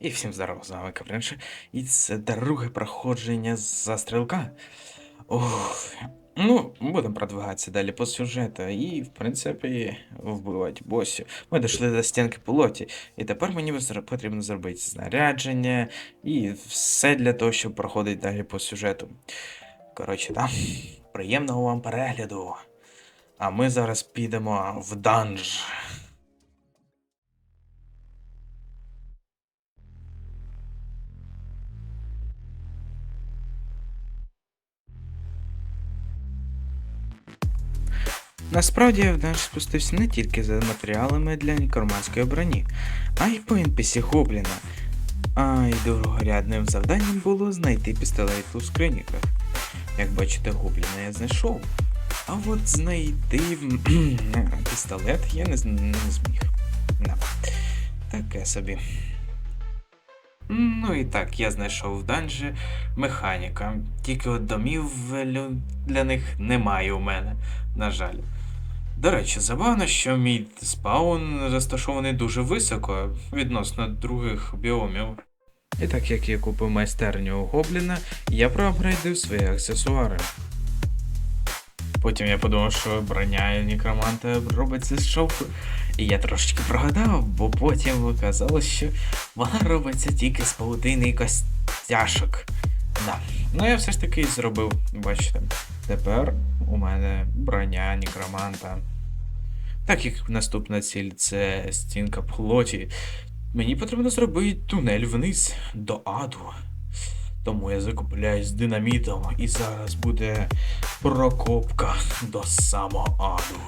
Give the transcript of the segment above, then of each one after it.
І всім здорово, з вами Капринше. І це друге проходження за стрілка. Ох. Ну, будемо продвигатися далі по сюжету і, в принципі, вбивати босів. Ми дійшли до стінки полоті, і тепер мені потрібно зробити знарядження і все для того, щоб проходити далі по сюжету. Коротше, там, приємного вам перегляду. А ми зараз підемо в данж. Насправді в спустився не тільки за матеріалами для некроманської броні, а й по NPC Гобліна. А й другорядним завданням було знайти пістолет у скриніках. Як бачите, гобліна я знайшов. А от знайти пістолет я не, не зміг. Да. Таке собі. Ну і так, я знайшов в данжі механіка. Тільки от домів для них немає у мене, на жаль. До речі, забавно, що мій спаун розташований дуже високо відносно других біомів. І так як я купив майстерню у Гобліна, я проапгрейдив свої аксесуари. Потім я подумав, що броня некроманта робиться з шовку. І я трошечки прогадав, бо потім виказалось, що вона робиться тільки з паутини і костяшок. Да. Ну я все ж таки зробив, бачите. Тепер у мене броня некроманта. Так як наступна ціль це стінка плоті, мені потрібно зробити тунель вниз до аду. Тому я закупляюсь динамітом і зараз буде прокопка до самого аду.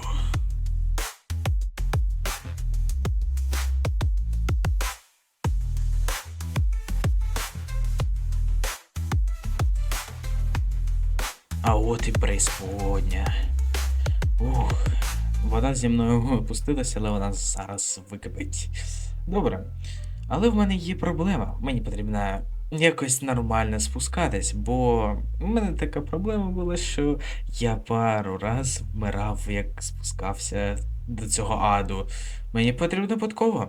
От і преисподня. Ух, вода зі мною опустилася, але вона зараз википить. Добре. Але в мене є проблема. Мені потрібно якось нормально спускатись, бо в мене така проблема була, що я пару раз вмирав, як спускався до цього аду. Мені потрібна подкова.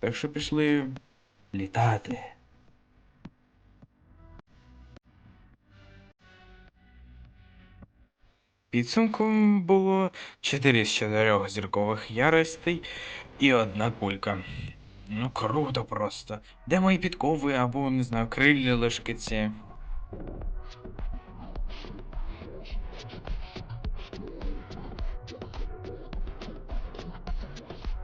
Так що пішли літати. Підсумком було 4 з 4 зіркових яростей і одна кулька. Ну, круто просто. Де мої підкови або, не знаю, крилля лишкиці?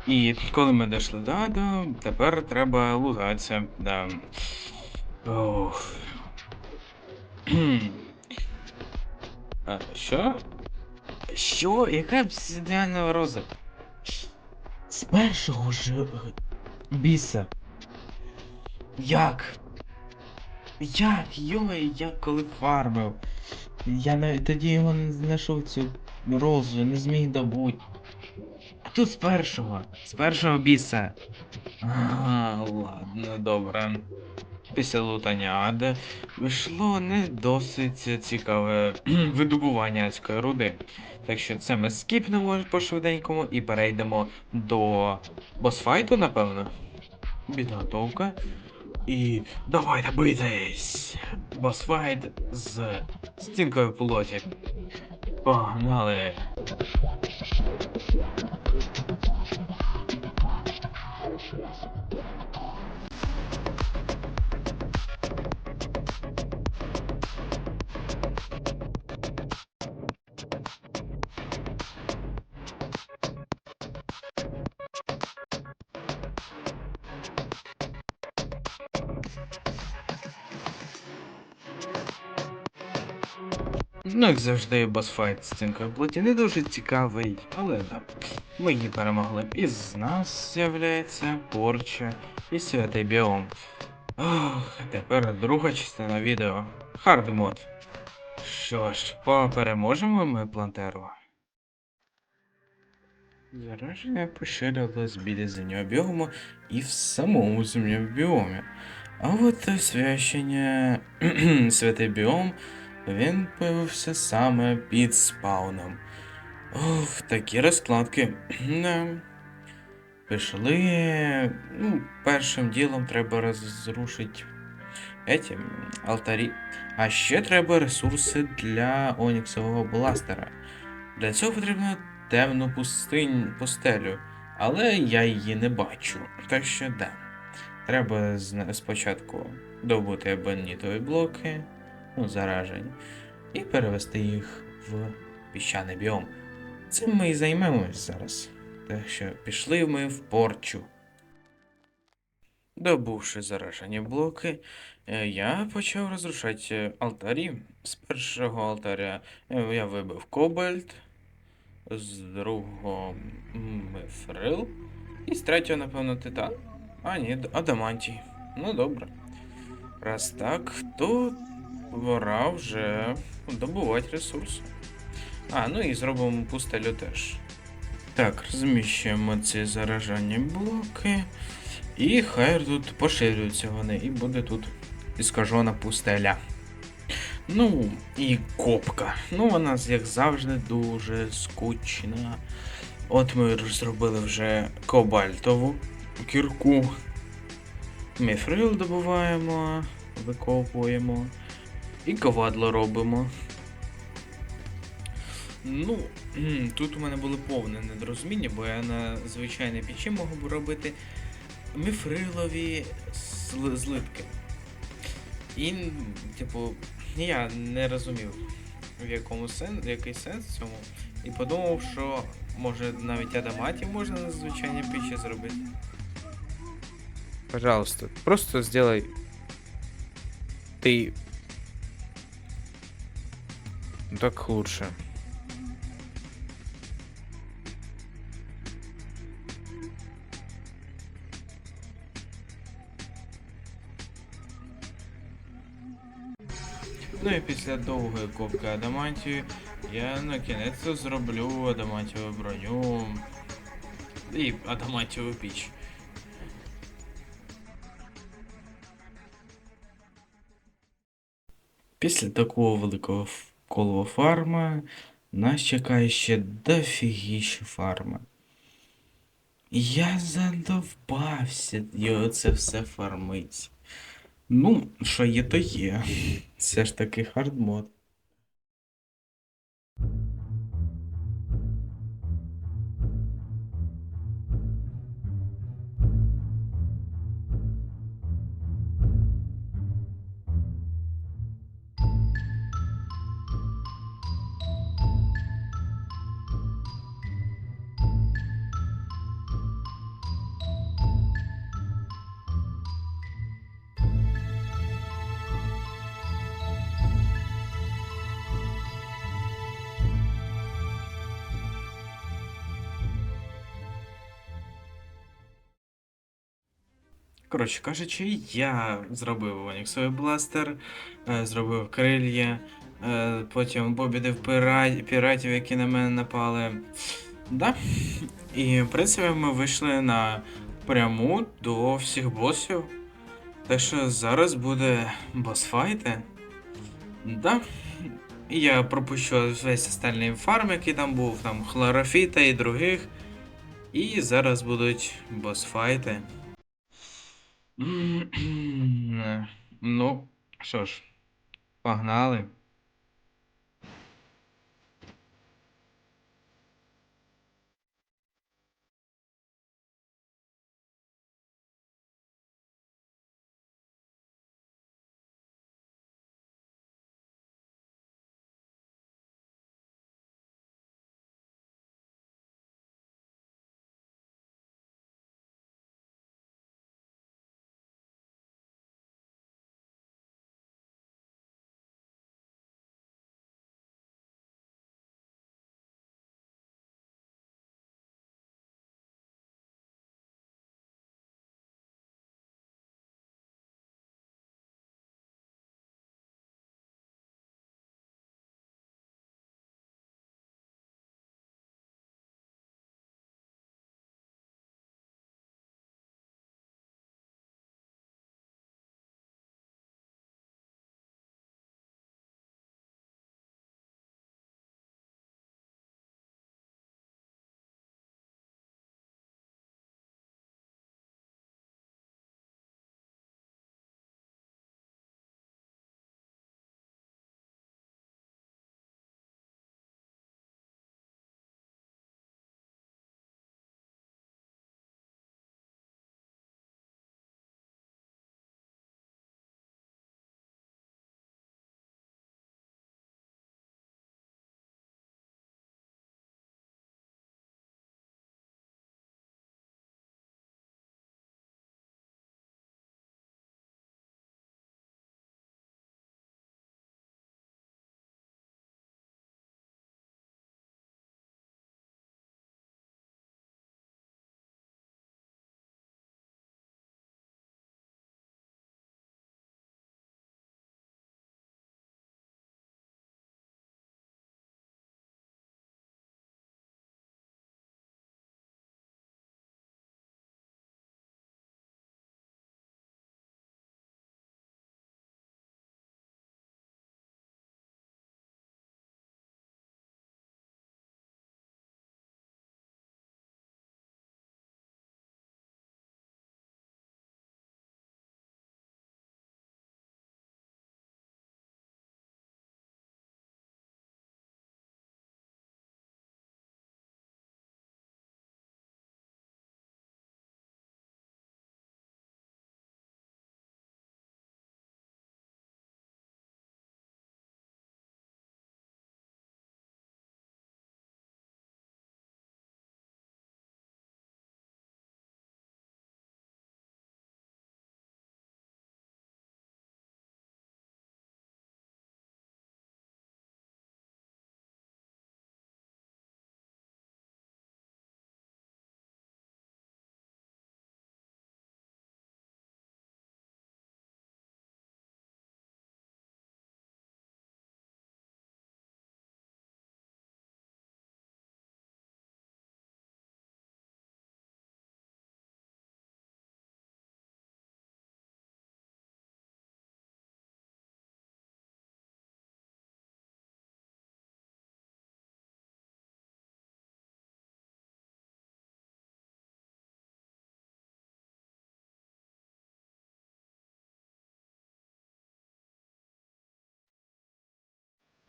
І коли ми дійшли до Аду, тепер треба лузатися. Да. Ох. А, що? Що? Яка обсидіанова роза? З першого ж е, біса. Як? Як? Йой, я коли фармив. Я навіть тоді його не знайшов цю розу, не зміг добути. А тут з першого. З першого біса. А, ладно, добре. Після лутання Ади вийшло не досить цікаве видобування адської руди. Так що це ми скіпнемо по швиденькому і перейдемо до босфайту, напевно. Підготовка. І давайте битись! Босфайт з стінкою плоті. Погнали! Ну, як завжди, босфайт з в плоті не дуже цікавий, але да. Ми її перемогли. Із нас з'являється порча і святий біом. Ох, тепер друга частина відео. Hard мод. Що ж, попереможемо ми плантеру. Зараження поширилось біля зимнього біому і в самому зимньому біомі. А от освящення святий біом він появився саме під спауном. Ух, такі розкладки. Пішли. Ну, першим ділом треба розрушити еті, алтарі. А ще треба ресурси для оніксового бластера. Для цього потрібно темну пустинь, пустелю, але я її не бачу. Так що да. Треба спочатку добути ебонітові блоки, ну, заражені, і перевести їх в піщаний біом. Цим ми і займемось зараз. Так що пішли ми в порчу. Добувши заражені блоки, е, я почав розрушати алтарі. З першого алтаря е, я вибив кобальт, з другого мифрил, і з третього, напевно, титан. А, ні, адамантій. Ну добре. Раз так, то пора вже добувати ресурси. А, ну і зробимо пустелю теж. Так, розміщуємо ці заражені блоки. І хай тут поширюються вони, і буде тут іскажена пустеля. Ну, і копка. Ну, вона, як завжди, дуже скучна. От ми зробили вже кобальтову кірку. Міфрил добуваємо, викопуємо. І ковадло робимо. Ну, тут у мене було повне недорозуміння, бо я на звичайній печі можу робити міфрилові зли- злитки. І, типу, я не розумів, в якому сен, який сенс в цьому. І подумав, що може навіть адаматів можна на звичайній печі зробити. Пожалуйста, просто сделай. Ты. Ну, Так лучше. Ну і після довгої копки адамантію я на кінець зроблю адамантіову броню і адамантіову піч. Після такого великого колова фарма нас чекає ще дофігіше фарма. Я задовбався це все фармить. Ну, що є, то є. Це ж таки хардмод. Коротше кажучи, я зробив Оніксовий бластер, зробив крилья, е, потім побідив піратів, які на мене напали. Да. І, в принципі, ми вийшли на пряму до всіх босів. Так що зараз буде босфайти. Да. Я пропущу весь остальний фарм, який там був, там хлорофіта і других. І зараз будуть босфайти. Ну, що ж, погнали.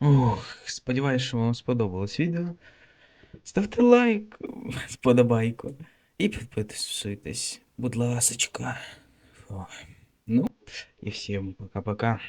Ох, сподіваюсь, що вам сподобалось відео. Ставте лайк, сподобайку і підписуйтесь, будь ласочка. Ну, і всім пока-пока.